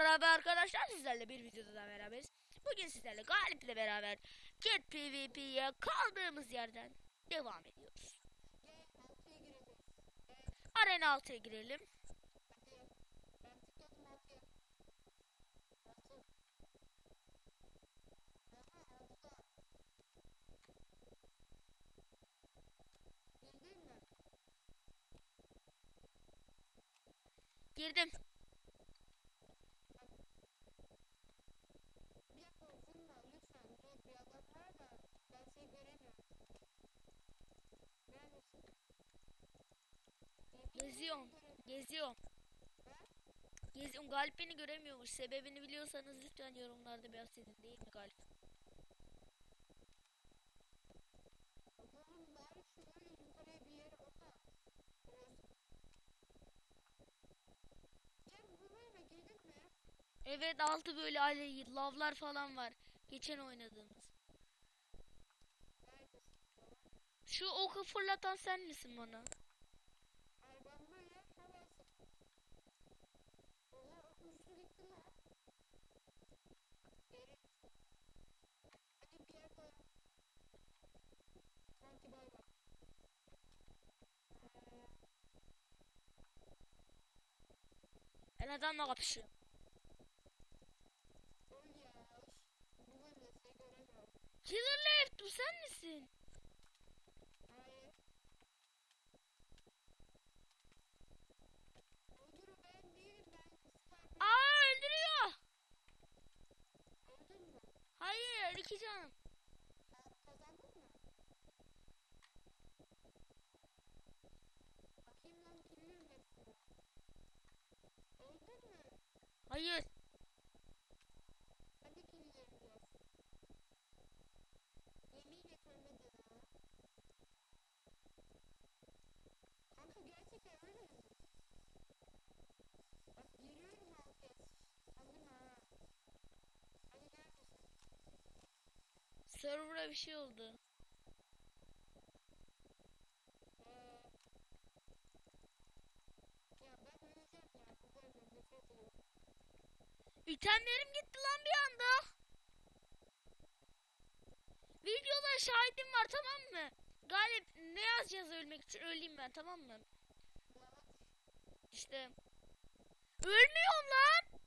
Merhaba arkadaşlar sizlerle bir videoda daha beraberiz. Bugün sizlerle Galip'le beraber Cat PvP'ye kaldığımız yerden devam ediyoruz. Arena 6'ya girelim. Girdim. Geziyorum. Geziyorum. Geziyorum. Galip beni göremiyormuş. Sebebini biliyorsanız lütfen yorumlarda bahsedin değil mi Galip? Evet altı böyle aleyhi lavlar falan var. Geçen oynadığımız. Şu oku fırlatan sen misin bana? Adamla kapışıyorum. Killer Left bu sen misin? Hayır. Kanka gerçekten öyle mi? Bak giriyorum herkes. Sakın ha. Hadi neredesin? Server'a bir şey oldu. Ee, ya ben öleceğim ya. Kızarım nefret ediyorum. İtemlerim gitti lan bir anda. Videoda şahidim var tamam mı? Galip ne yazacağız ölmek için öleyim ben tamam mı? İşte. Ölmüyorum lan.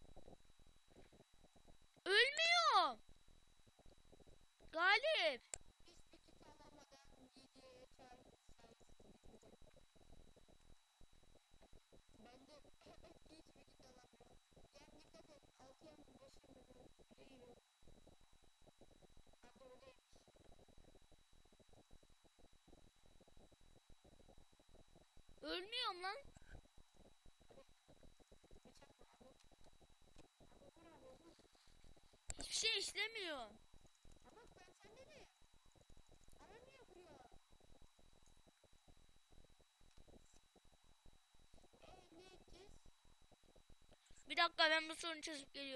İşlemiyor. Ama ben sende de. Ara niye vuruyor? Eee ne edeceğiz? Bir dakika ben bu sorunu çözüp geliyorum.